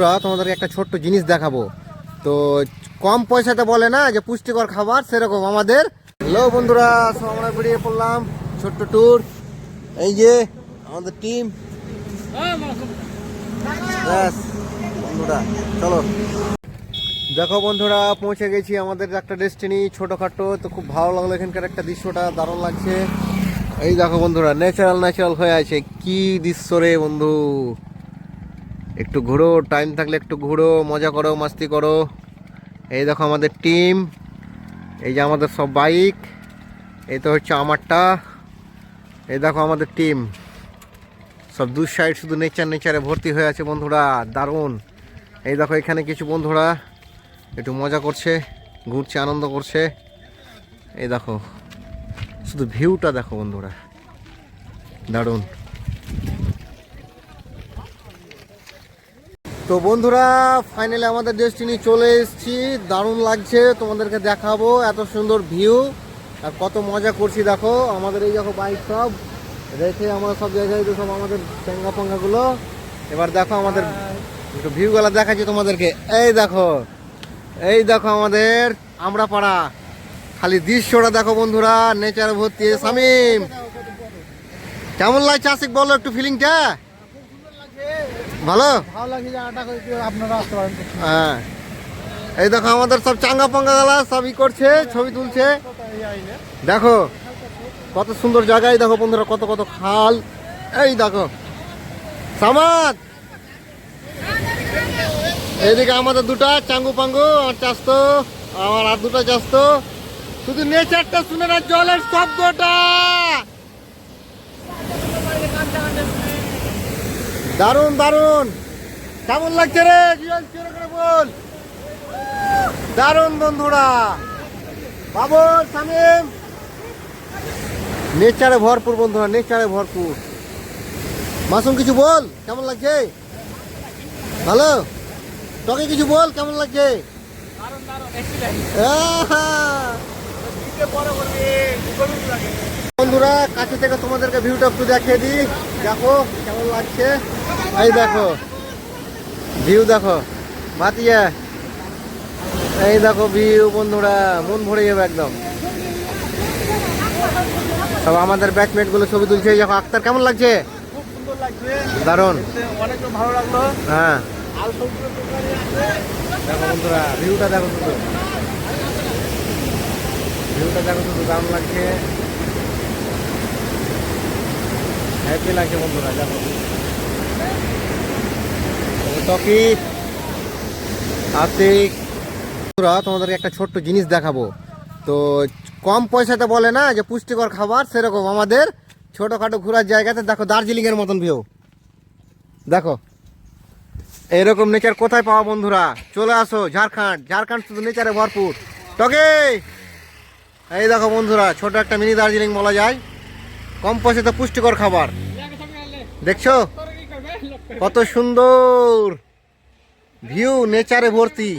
বন্ধুরা, তোমাদেরকে একটা ছোট্ট জিনিস দেখাবো। তো কম পয়সাতে বলে না, যে পুষ্টিকর খাবার সেরকম আমাদের। হ্যালো বন্ধুরা আমরা বেরিয়ে পড়লাম ছোট্ট ট্যুর এই যে আমাদের টিম বন্ধুরা, চলো। দেখো বন্ধুরা, পৌঁছে গেছি আমাদের একটা ডেস্টিনি ছোটখাটো। তো খুব ভালো লাগল এখানকার একটা দৃশ্যটা, দারুণ লাগছে। এই দেখো বন্ধুরা ন্যাচারাল ন্যাচারাল হয়ে আছে। কি দৃশ্য রে বন্ধু। একটু ঘুরো টাইম থাকলে একটু ঘুরো, মজা করো, মাস্তি করো। এই দেখো আমাদের টিম এই যে আমাদের সব বাইক এই তো হচ্ছে আমারটা। এই দেখো আমাদের টিম সব দু সাইড শুধু নেচার নেচারে ভর্তি হয়ে আছে বন্ধুরা, দারুণ। এই দেখো এখানে কিছু বন্ধুরা, একটু মজা করছে, ঘুরছে, আনন্দ করছে। এই দেখো, শুধু ভিউটা দেখো বন্ধুরা, দারুণ। তো বন্ধুরা ফাইনালি আমাদের ডেস্টিনি চলে এসেছি। দারুণ লাগছে, তোমাদেরকে দেখাবো এত সুন্দর ভিউ আর কত মজা করছি, দেখো, আমাদের এই দেখো বাইক সব। রেখে আমরা সব জায়গায় তো সব আমাদের চেঙ্গা পঙ্গাগুলো এবার দেখো আমাদের একটু ভিউগুলো দেখাচ্ছি তোমাদেরকে। এই দেখো এই দেখো আমাদের আমরা পাড়া খালি দৃশ্যটা দেখো বন্ধুরা নেচার ভর্তি, সামিম। কেমন লাগছে আশিক, বলো একটু ফিলিংটা ভালো? ভালো লাগে জায়গাটা আপনারা আসতে পারেন। হ্যাঁ। এই দেখো আমাদের সব চাঙ্গা পাঙ্গা গালা সব ই করছে ছবি তুলছে। দেখো কত সুন্দর জায়গায় দেখো বন্ধুরা কত কত খাল। এই দেখো সামাদ! এইদিকে আমাদের দুটা চাঙ্গু পাঙ্গু আর চাস্তো আমার আর দুটা চাস্তো। শুধু নেচারটা শুনে না জলের শব্দটা! দারুণ দারুণ কেমন লাগছে রে? বল। দারুণ বন্ধুরা। বাবর সামিম নেচারে ভরপুর বন্ধুরা নেচারে ভরপুর। মাসুম কিছু বল? কেমন লাগছে? ভালো? তোকে কিছু বল? কেমন লাগছে? আহা! বন্ধুরা কাছে থেকে তোমাদেরকে ভিউটা একটু দেখিয়ে দিই। দেখো কেমন লাগছে? এই দেখো ভিউ দেখো মাতিয়া এই দেখো ভিউ বন্ধুরা মন ভরে যাবে একদম। সব আমাদের ব্যাচমেটগুলো ছবি তুলছে দেখো আক্তার কেমন লাগছে? দারুণ। অনেক ভালো লাগল। হ্যাঁ। দেখো বন্ধুরা ভিউটা দেখো শুধু ভিউটা দেখো শুধু দারুণ লাগছে। হ্যাপি লাগছে বন্ধুরা দেখো টকি আতিক বন্ধুরা তোমাদেরকে একটা ছোট্ট জিনিস দেখাবো। তো কম পয়সাতে বলে না, যে পুষ্টিকর খাবার সেরকম আমাদের ছোটোখাটো ঘোরার জায়গাতে, দেখো দার্জিলিং এর মতন ভিউ দেখো, এরকম নেচার কোথায় পাওয়া বন্ধুরা? চলে আসো, ঝাড়খণ্ড। ঝাড়খণ্ড শুধু নেচারে ভরপুর। টকে, এই দেখো বন্ধুরা, ছোট একটা মিনি দার্জিলিং বলা যায়। কম পয়সা তো পুষ্টিকর খাবার। দেখছ? কত সুন্দর। ভিউ নেচারে ভর্তি।